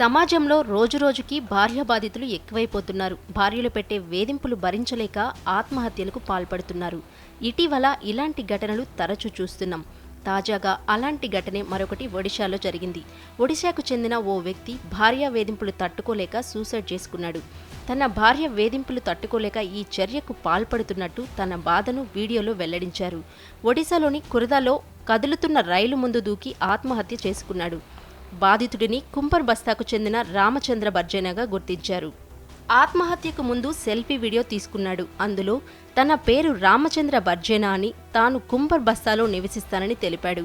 సమాజంలో రోజురోజుకి భార్య బాధితులు ఎక్కువైపోతున్నారు. భార్యలు పెట్టే వేధింపులు భరించలేక ఆత్మహత్యలకు పాల్పడుతున్నారు. ఇటీవల ఇలాంటి ఘటనలు తరచూ చూస్తున్నాం. తాజాగా అలాంటి ఘటనే మరొకటి ఒడిశాలో జరిగింది. ఒడిశాకు చెందిన ఓ వ్యక్తి భార్య వేధింపులు తట్టుకోలేక సూసైడ్ చేసుకున్నాడు. తన భార్య వేధింపులు తట్టుకోలేక ఈ చర్యకు పాల్పడుతున్నట్టు తన బాధను వీడియోలో వెల్లడించారు. ఒడిశాలోని కురదాలో కదులుతున్న రైలు ముందు దూకి ఆత్మహత్య చేసుకున్నాడు. బాధితుడిని కుంపర్ బస్తాకు చెందిన రామచంద్ర బర్జేనగా గుర్తించారు. ఆత్మహత్యకు ముందు సెల్ఫీ వీడియో తీసుకున్నాడు. అందులో తన పేరు రామచంద్ర బర్జేనా అని తాను కుంపర్ బస్తాలో నివసిస్తానని తెలిపాడు.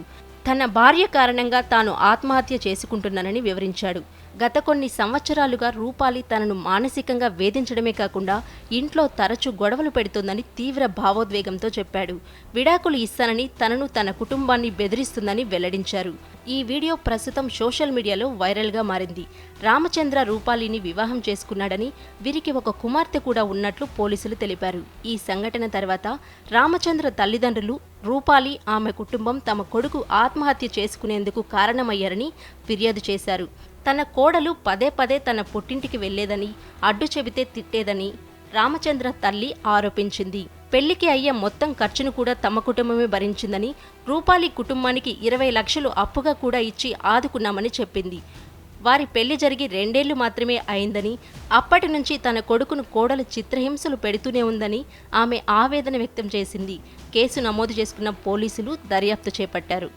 తన భార్య కారణంగా తాను ఆత్మహత్య చేసుకుంటున్నానని వివరించాడు. గత కొన్ని సంవత్సరాలుగా రూపాలి తనను మానసికంగా వేధించడమే కాకుండా ఇంట్లో తరచూ గొడవలు పెడుతోందని తీవ్ర భావోద్వేగంతో చెప్పాడు. విడాకులు ఇస్తానని తనను తన కుటుంబాన్ని బెదిరిస్తుందని వెల్లడించారు. ఈ వీడియో ప్రస్తుతం సోషల్ మీడియాలో వైరల్గా మారింది. రామచంద్ర రూపాలిని వివాహం చేసుకున్నాడని వీరికి ఒక కుమార్తె కూడా ఉన్నట్లు పోలీసులు తెలిపారు. ఈ సంఘటన తర్వాత రామచంద్ర తల్లిదండ్రులు రూపాలి ఆమె కుటుంబం తమ కొడుకు ఆత్మహత్య చేసుకునేందుకు కారణమయ్యారని ఫిర్యాదు చేశారు. తన కోడలు పదే పదే తన పుట్టింటికి వెళ్ళేదని అడ్డు చెబితే తిట్టేదని రామచంద్ర తల్లి ఆరోపించింది. పెళ్ళికి అయ్యే మొత్తం ఖర్చును కూడా తమ కుటుంబమే భరించిందని రూపాలి కుటుంబానికి ఇరవై లక్షలు అప్పుగా కూడా ఇచ్చి ఆదుకున్నామని చెప్పింది. వారి పెళ్ళి జరిగి రెండేళ్ళు మాత్రమే అయిందని అప్పటి నుంచి తన కొడుకును కోడలు చిత్రహింసలు పెడుతూనే ఉందని ఆమె ఆవేదన వ్యక్తం చేసింది. కేసు నమోదు చేసుకున్న పోలీసులు దర్యాప్తు చేపట్టారు.